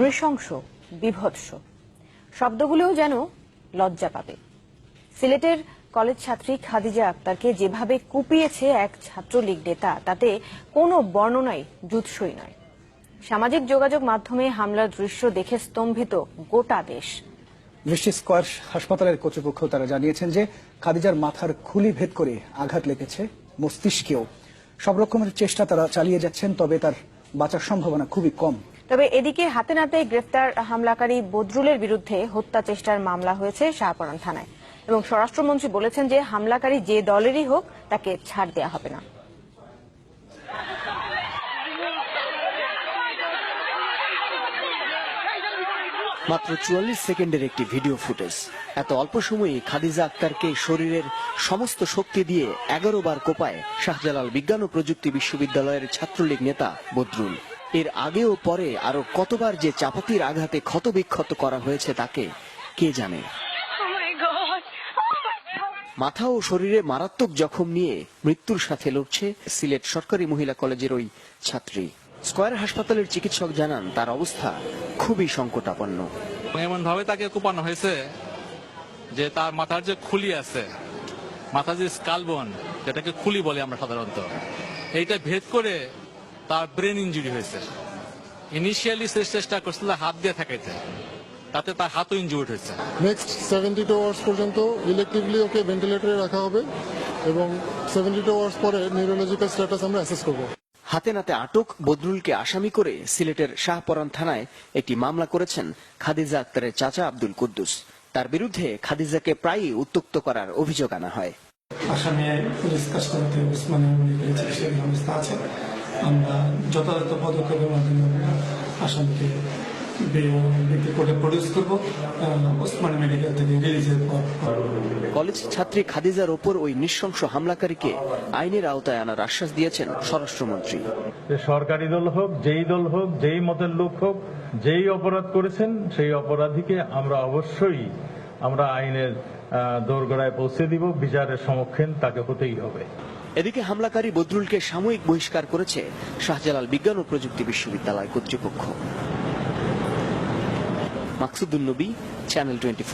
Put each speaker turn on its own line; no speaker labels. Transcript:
নৃশংস, বিভৎস। শব্দগুলোও যেন লজ্জা পাবে। সিলেটের কলেজ ছাত্রী খাদিজা আক্তারকে যেভাবে কুপিয়েছে এক ছাত্রলীগ নেতা, তাতে কোনো বর্ণনাই জুৎসই নয়। সামাজিক যোগাযোগ মাধ্যমে হামলার দৃশ্য দেখে স্তম্ভিত গোটা দেশ।
দৃষ্টি স্কোয়ার হাসপাতালের কর্তৃপক্ষ তারা জানিয়েছেন যে খাদিজার মাথার খুলি ভেদ করে আঘাত লেগেছে মস্তিষ্কেও। সব রকমের চেষ্টা তারা চালিয়ে যাচ্ছেন, তবে তার বাঁচার সম্ভাবনা খুবই কম।
তবে এদিকে হাতে নাতে গ্রেফতার হামলাকারী বদরুলের বিরুদ্ধে হত্যা চেষ্টার মামলা হয়েছে শাহপরান থানায়। এবং স্বরাষ্ট্রমন্ত্রী বলেছেন যে হামলাকারী যে দলেরই হোক, তাকে ছাড় দেওয়া হবে না।
মাত্র চুয়াল্লিশ সেকেন্ডের একটি ভিডিও ফুটেজ। এত অল্প সময়ে খাদিজা আক্তারকে শরীরের সমস্ত শক্তি দিয়ে এগারো বার কোপায় শাহজালাল বিজ্ঞান ও প্রযুক্তি বিশ্ববিদ্যালয়ের ছাত্রলীগ নেতা বদরুল। এর আগে ও পরে আরও কতবার যে চাপাতির আঘাতে ক্ষতবিক্ষত করা হয়েছে তাকে কে জানে
Oh. Oh.
মাথা ও শরীরে মারাত্মক জখম নিয়ে মৃত্যুর সাথে লড়ছে সিলেট সরকারি মহিলা কলেজের ওই ছাত্রী স্কয়ার হাসপাতালের চিকিৎসক জানান তার অবস্থা খুবই সংকটাপন্ন
এমন ভাবে তাকে কোপানো হয়েছে যে তার মাথার যে খুলি আছে মাথার যে স্কালবন যেটাকে খুলি বলে আমরা সাধারণত এইটা ভেদ করে তার ব্রেন ইঞ্জুরি হয়েছে। ইনিশিয়ালি সে চেষ্টা করছিল হাত দিয়ে থাকাইতে তাতে তার হাতও ইনজুর্ড হয়েছে।
নেক্সট সেভেন্টি টু আওয়ার্স পর্যন্ত ইলেকটিভলি ওকে ভেন্টিলেটরে রাখা হবে এবং সেভেন্টি টু আওয়ার্স পরে নিউরোলজিক্যাল স্ট্যাটাস আমরা অ্যাসেস করব।
হাতে নাতে আটক বদরুলকে আসামি করে সিলেটের শাহপরান থানায় একটি মামলা করেছেন খাদিজা আক্তারের চাচা আব্দুল কুদ্দুস। তার বিরুদ্ধে খাদিজাকে প্রায়ই উত্তক্ত করার অভিযোগ আনা হয়।
আসামি পুলিশ চিকিৎসাধীন অবস্থা আছে। আমরা যথাযথ পদক্ষেপের মাধ্যমে আমরা আসামিকে কোর্টে প্রডিউস করব ওসমানী মেডিকেল থেকে রিলিজের পর।
কলেজ ছাত্রী খাদিজার ওপর ওই নৃশংস হামলাকারীকে আইনের আওতায় আনার আশ্বাস দিয়েছেন স্বরাষ্ট্রমন্ত্রী।
যে সরকারি দল হোক যেই দল হোক যেই মতের লোক হোক যেই অপরাধ করেছেন সেই অপরাধীকে আমরা অবশ্যই আমরা আইনের আহ, দোরগোড়ায় পৌঁছে দিব বিচারের সম্মুখীন তাকে হতেই হবে।
এদিকে হামলাকারী বদরুলকে সাময়িক বহিষ্কার করেছে শাহজালাল বিজ্ঞান ও প্রযুক্তি বিশ্ববিদ্যালয় কর্তৃপক্ষ। মাকসুদুল নবী চ্যানেল টোয়েন্টি